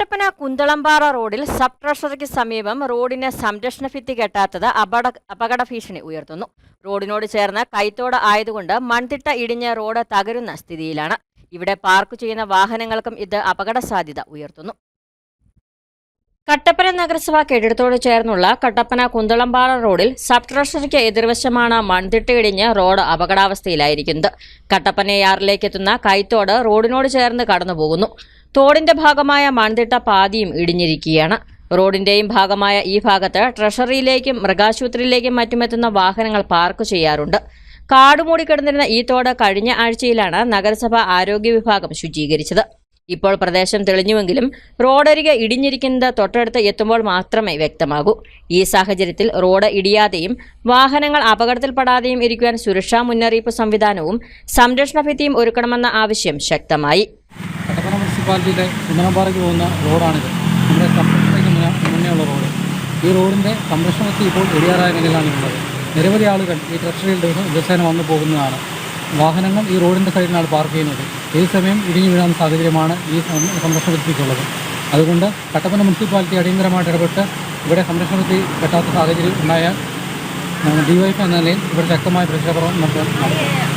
കട്ടപ്പന കുന്തളമ്പാറ റോഡിൽ സബ് ട്രഷറിക്ക് സമീപം റോഡിന് സംരക്ഷണ ഭിത്തി കെട്ടാത്തത് അപകട അപകട ഭീഷണി ഉയർത്തുന്നു. റോഡിനോട് ചേർന്ന് കൈത്തോട് ആയതുകൊണ്ട് മൺതിട്ട ഇടിഞ്ഞ് റോഡ് തകരുന്ന സ്ഥിതിയിലാണ്. ഇവിടെ പാർക്ക് ചെയ്യുന്ന വാഹനങ്ങൾക്കും ഇത് അപകട സാധ്യത ഉയർത്തുന്നു. കട്ടപ്പന നഗരസഭ കെട്ടിടത്തോട് ചേർന്നുള്ള കട്ടപ്പന കുന്തളമ്പാറ റോഡിൽ സബ് ട്രഷറിക്ക് എതിർവശമാണ് മൺതിട്ട ഇടിഞ്ഞ് റോഡ് അപകടാവസ്ഥയിലായിരിക്കുന്നത്. കട്ടപ്പനയാറിലേക്ക് എത്തുന്ന കൈത്തോട് റോഡിനോട് ചേർന്ന് കടന്നുപോകുന്നു. തോടിന്റെ ഭാഗമായ മൺതിട്ട പാതിയും ഇടിഞ്ഞിരിക്കുകയാണ്. റോഡിന്റെയും ഭാഗമായ ഈ ഭാഗത്ത് ട്രഷറിയിലേക്കും മൃഗാശുപത്രിയിലേക്കും മറ്റുമെത്തുന്ന വാഹനങ്ങൾ പാർക്ക് ചെയ്യാറുണ്ട്. കാടുമൂടി കിടന്നിരുന്ന ഈ തോട് കഴിഞ്ഞ ആഴ്ചയിലാണ് നഗരസഭ ആരോഗ്യ വിഭാഗം ശുചീകരിച്ചത്. ഇപ്പോൾ പ്രദേശം തെളിഞ്ഞുവെങ്കിലും റോഡരികെ ഇടിഞ്ഞിരിക്കുന്നത് തൊട്ടടുത്ത് എത്തുമ്പോൾ മാത്രമേ വ്യക്തമാകൂ. ഈ സാഹചര്യത്തിൽ റോഡ് ഇടിയാതെയും വാഹനങ്ങൾ അപകടത്തിൽപ്പെടാതെയും ഇരിക്കുവാൻ സുരക്ഷാ മുന്നറിയിപ്പ് സംവിധാനവും സംരക്ഷണ ഭിത്തിയും ഒരുക്കണമെന്ന ആവശ്യം ശക്തമായി. മുനിസിപ്പാലിറ്റിയിലെ കുന്നനമ്പാറയ്ക്ക് പോകുന്ന റോഡാണിത്. നമ്മുടെ സംരക്ഷണയ്ക്ക് മുന്നേ മുന്നേയുള്ള റോഡ്. ഈ റോഡിന്റെ സംരക്ഷണത്തിൽ ഇപ്പോൾ ഇടിയാറായ നിലയിലാണ് ഉള്ളത് നിരവധി ആളുകൾ ഈ ട്രഷറിയിൽ ദിവസം ദിവസേന വന്നു പോകുന്നതാണ്. വാഹനങ്ങൾ ഈ റോഡിന്റെ സൈഡിലാണ് പാർക്ക് ചെയ്യുന്നത്. ഈ സമയം ഇടിഞ്ഞു വീഴാൻ സാഹചര്യമാണ് ഈ സംരക്ഷണത്തിലേക്കുള്ളത് സംരക്ഷണ അതുകൊണ്ട് കട്ടപ്പന മുനിസിപ്പാലിറ്റി അടിയന്തരമായിട്ട് ഇടപെട്ട് ഇവിടെ സംരക്ഷണത്തിൽ പെട്ടാത്ത സാഹചര്യം ഉണ്ടായാൽ ഡിവൈഫ് എന്ന നിലയിൽ ഇവിടെ ശക്തമായ പ്രക്ഷേപണം നടത്തുക നടത്തും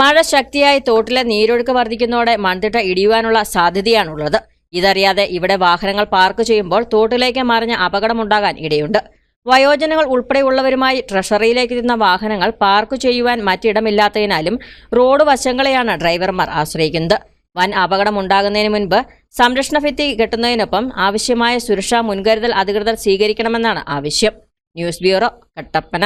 മഴ ശക്തിയായി തോട്ടിലെ നീരൊഴുക്ക് വർദ്ധിക്കുന്നതോടെ മൺതിട്ട ഇടിയുവാനുള്ള സാധ്യതയാണുള്ളത്. ഇതറിയാതെ ഇവിടെ വാഹനങ്ങൾ പാർക്ക് ചെയ്യുമ്പോൾ തോട്ടിലേക്ക് മറിഞ്ഞ അപകടമുണ്ടാകാൻ ഇടയുണ്ട്. വയോജനങ്ങൾ ഉൾപ്പെടെയുള്ളവരുമായി ട്രഷറിയിലേക്ക് എത്തുന്ന വാഹനങ്ങൾ പാർക്ക് ചെയ്യുവാൻ മറ്റിടമില്ലാത്തതിനാലും റോഡ് വശങ്ങളെയാണ് ഡ്രൈവർമാർ ആശ്രയിക്കുന്നത്. വൻ അപകടമുണ്ടാകുന്നതിന് മുൻപ് സംരക്ഷണ ഭിത്തി കെട്ടുന്നതിനൊപ്പം ആവശ്യമായ സുരക്ഷാ മുൻകരുതൽ അധികൃതർ സ്വീകരിക്കണമെന്നാണ് ആവശ്യം. News bureau Kattappana.